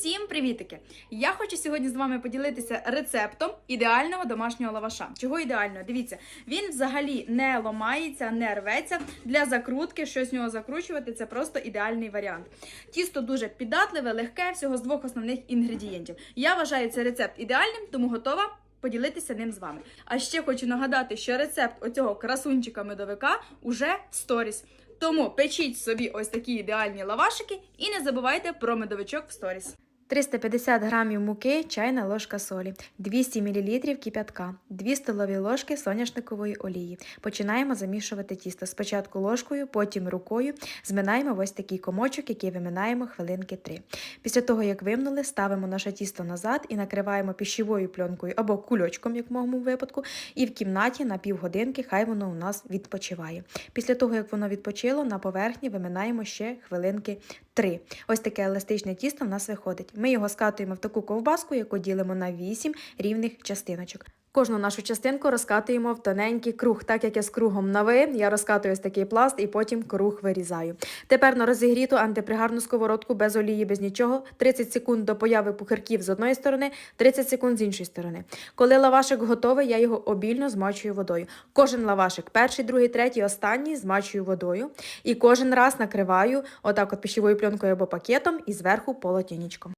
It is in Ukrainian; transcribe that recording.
Всім привітики! Я хочу сьогодні з вами поділитися рецептом ідеального домашнього лаваша. Чого ідеального? Дивіться, він взагалі не ломається, не рветься. Для закрутки щось з нього закручувати це просто ідеальний варіант. Тісто дуже піддатливе, легке, всього з двох основних інгредієнтів. Я вважаю цей рецепт ідеальним, тому готова. Поділитися ним з вами. А ще хочу нагадати, що рецепт оцього красунчика медовика уже в сторіс. Тому печіть собі ось такі ідеальні лавашики і не забувайте про медовичок в сторіс. 350 грамів муки, чайна ложка солі, 200 мл кип'ятка, 2 столові ложки соняшникової олії. Починаємо замішувати тісто. Спочатку ложкою, потім рукою. Зминаємо ось такий комочок, який виминаємо хвилинки 3. Після того, як вимнули, ставимо наше тісто назад і накриваємо пищевою пленкою або кульочком, як в моєму випадку, і в кімнаті на півгодинки хай воно у нас відпочиває. Після того, як воно відпочило, на поверхні виминаємо ще хвилинки 3. Ось таке еластичне тісто в нас виходить. Ми його скатуємо в таку ковбаску, яку ділимо на 8 рівних частиночок. Кожну нашу частинку розкатуємо в тоненький круг, так як я з кругом на ви, я розкатую ось такий пласт і потім круг вирізаю. Тепер на розігріту антипригарну сковородку без олії, без нічого, 30 секунд до появи пухирків з одної сторони, 30 секунд з іншої сторони. Коли лавашик готовий, я його обільно змачую водою. Кожен лавашик, перший, другий, третій, останній змачую водою. І кожен раз накриваю отак от пищевою пленкою або пакетом і зверху полотенечком.